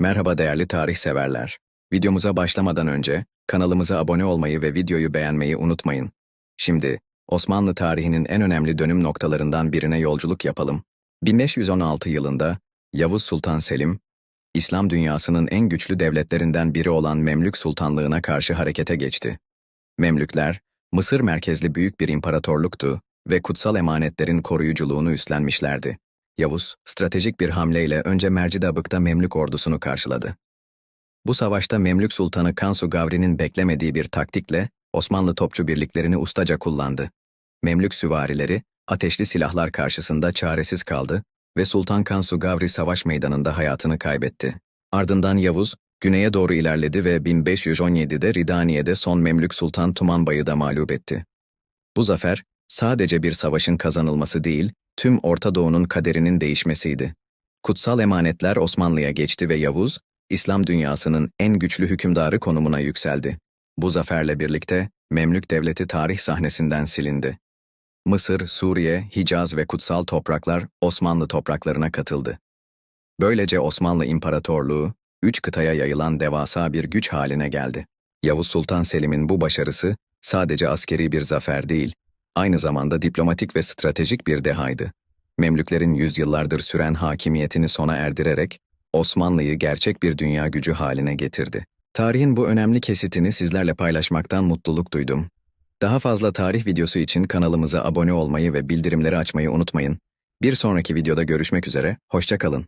Merhaba değerli tarih severler. Videomuza başlamadan önce kanalımıza abone olmayı ve videoyu beğenmeyi unutmayın. Şimdi Osmanlı tarihinin en önemli dönüm noktalarından birine yolculuk yapalım. 1516 yılında Yavuz Sultan Selim, İslam dünyasının en güçlü devletlerinden biri olan Memlük Sultanlığına karşı harekete geçti. Memlükler, Mısır merkezli büyük bir imparatorluktu ve kutsal emanetlerin koruyuculuğunu üstlenmişlerdi. Yavuz, stratejik bir hamleyle önce Mercidabık'ta Memlük ordusunu karşıladı. Bu savaşta Memlük Sultanı Kansu Gavri'nin beklemediği bir taktikle Osmanlı topçu birliklerini ustaca kullandı. Memlük süvarileri, ateşli silahlar karşısında çaresiz kaldı ve Sultan Kansu Gavri savaş meydanında hayatını kaybetti. Ardından Yavuz, güneye doğru ilerledi ve 1517'de Ridaniye'de son Memlük Sultan Tumanbay'ı da mağlup etti. Bu zafer, sadece bir savaşın kazanılması değil, tüm Orta Doğu'nun kaderinin değişmesiydi. Kutsal emanetler Osmanlı'ya geçti ve Yavuz, İslam dünyasının en güçlü hükümdarı konumuna yükseldi. Bu zaferle birlikte Memlük Devleti tarih sahnesinden silindi. Mısır, Suriye, Hicaz ve kutsal topraklar Osmanlı topraklarına katıldı. Böylece Osmanlı İmparatorluğu, üç kıtaya yayılan devasa bir güç haline geldi. Yavuz Sultan Selim'in bu başarısı sadece askeri bir zafer değil, aynı zamanda diplomatik ve stratejik bir dehaydı. Memlüklerin yüzyıllardır süren hakimiyetini sona erdirerek Osmanlı'yı gerçek bir dünya gücü haline getirdi. Tarihin bu önemli kesitini sizlerle paylaşmaktan mutluluk duydum. Daha fazla tarih videosu için kanalımıza abone olmayı ve bildirimleri açmayı unutmayın. Bir sonraki videoda görüşmek üzere, hoşça kalın.